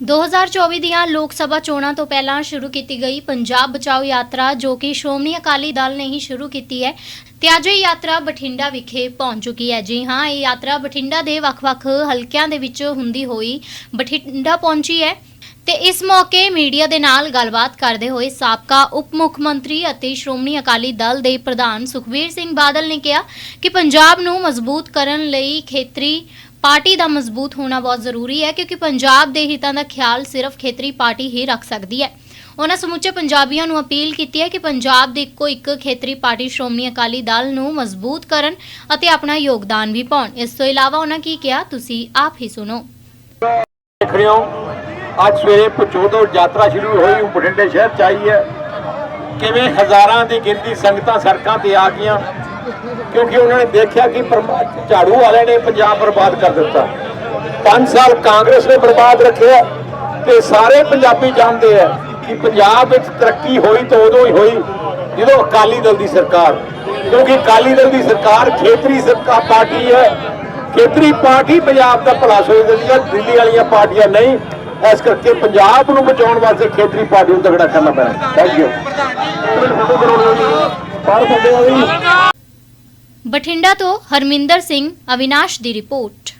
2024 ਦੀਆਂ ਲੋਕ ਸਭਾ ਚੋਣਾਂ ਤੋਂ ਪਹਿਲਾਂ ਸ਼ੁਰੂ ਕੀਤੀ ਗਈ ਪੰਜਾਬ ਬਚਾਓ ਯਾਤਰਾ, ਜੋ ਕਿ ਸ਼੍ਰੋਮਣੀ ਅਕਾਲੀ ਦਲ ਨੇ ਹੀ ਸ਼ੁਰੂ ਕੀਤੀ ਹੈ, ਤੇ ਅੱਜ ਇਹ ਯਾਤਰਾ ਬਠਿੰਡਾ ਵਿਖੇ ਪਹੁੰਚ ਚੁੱਕੀ ਹੈ। ਜੀ ਹਾਂ, ਇਹ ਯਾਤਰਾ ਬਠਿੰਡਾ ਦੇ ਵੱਖ-ਵੱਖ ਹਲਕਿਆਂ ਦੇ ਵਿੱਚ ਹੁੰਦੀ ਹੋਈ ਬਠਿੰਡਾ ਪਹੁੰਚੀ ਹੈ ਤੇ ਇਸ ਮੌਕੇ ਮੀਡੀਆ ਦੇ ਨਾਲ ਗੱਲਬਾਤ ਕਰਦੇ ਹੋਏ ਸਾਬਕਾ ਉਪ ਮੁੱਖ ਮੰਤਰੀ ਅਤੇ ਸ਼੍ਰੋਮਣੀ ਅਕਾਲੀ ਦਲ ਦੇ ਪ੍ਰਧਾਨ ਸੁਖਬੀਰ ਸਿੰਘ ਬਾਦਲ ਨੇ ਕਿਹਾ ਕਿ ਪੰਜਾਬ ਨੂੰ ਮਜ਼ਬੂਤ ਕਰਨ ਲਈ ਖੇਤਰੀ ਪਾਰਟੀ ਦਾ ਮਜ਼ਬੂਤ ਹੋਣਾ ਬਹੁਤ ਜ਼ਰੂਰੀ ਹੈ, ਕਿਉਂਕਿ ਪੰਜਾਬ ਦੇ ਹਿੱਤਾਂ ਦਾ ਖਿਆਲ ਸਿਰਫ ਖੇਤਰੀ ਪਾਰਟੀ ਹੀ ਰੱਖ ਸਕਦੀ ਹੈ। ਉਹਨਾਂ ਸਮੁੱਚੇ ਪੰਜਾਬੀਆਂ ਨੂੰ ਅਪੀਲ ਕੀਤੀ ਹੈ ਕਿ ਪੰਜਾਬ ਦੇ ਇੱਕੋ ਇੱਕ ਖੇਤਰੀ ਪਾਰਟੀ ਸ਼੍ਰੋਮਣੀ ਅਕਾਲੀ ਦਲ ਨੂੰ ਮਜ਼ਬੂਤ ਕਰਨ ਅਤੇ ਆਪਣਾ ਯੋਗਦਾਨ ਵੀ ਪਾਉਣ। ਇਸ ਤੋਂ ਇਲਾਵਾ ਉਹਨਾਂ ਕੀ ਕਿਹਾ, ਤੁਸੀਂ ਆਪ ਹੀ ਸੁਣੋ। ਦੇਖ ਰਹੇ ਹੋ, ਅੱਜ ਸਵੇਰੇ ਪਚੋਦੋ ਯਾਤਰਾ ਸ਼ੁਰੂ ਹੋਈ ਬਠਿੰਡੇ ਸ਼ਹਿਰ ਚ ਆਈ ਹੈ। ਕਿਵੇਂ ਹਜ਼ਾਰਾਂ ਦੀ ਗਿਣਤੀ ਸੰਗਤਾਂ ਸੜਕਾਂ ਤੇ ਆ ਗਈਆਂ ਕਿਉਂਕਿ ਉਹਨਾਂ ਨੇ ਦੇਖਿਆ ਕਿ ਝਾੜੂ ਵਾਲਿਆਂ ਨੇ ਪੰਜਾਬ ਬਰਬਾਦ ਕਰ ਦਿੱਤਾ। 5 ਸਾਲ ਕਾਂਗਰਸ ਨੇ ਬਰਬਾਦ ਰੱਖਿਆ ਤੇ ਸਾਰੇ ਪੰਜਾਬੀ ਜਾਣਦੇ ਆ ਕਿ ਪੰਜਾਬ ਵਿੱਚ ਤਰੱਕੀ ਹੋਈ ਤਾਂ ਉਦੋਂ ਹੀ ਹੋਈ ਜਦੋਂ ਅਕਾਲੀ ਦਲ ਦੀ ਸਰਕਾਰ। ਕਿਉਂਕਿ ਅਕਾਲੀ ਦਲ ਦੀ ਸਰਕਾਰ ਖੇਤਰੀ ਸਰਕਾਰ ਪਾਰਟੀ ਹੈ। ਖੇਤਰੀ ਪਾਰਟੀ ਪੰਜਾਬ ਦਾ ਭਲਾ ਸੋਚਦੀ ਹੈ ਦਿੱਲੀ ਵਾਲੀਆਂ ਪਾਰਟੀਆਂ ਨਹੀਂ। ਇਸ ਕਰਕੇ ਪੰਜਾਬ ਨੂੰ ਬਚਾਉਣ ਵਾਸਤੇ ਖੇਤਰੀ ਪਾਰਟੀ ਨੂੰ ਤਗੜਾ ਕਰਨਾ ਪੈਣਾ। ਥੈਂਕ ਯੂ ਪਰ ਸਾਡੇ ਵਾਲੀ ਬਠਿੰਡਾ ਤੋਂ ਹਰਮਿੰਦਰ ਸਿੰਘ ਅਵਿਨਾਸ਼ ਦੀ ਰਿਪੋਰਟ।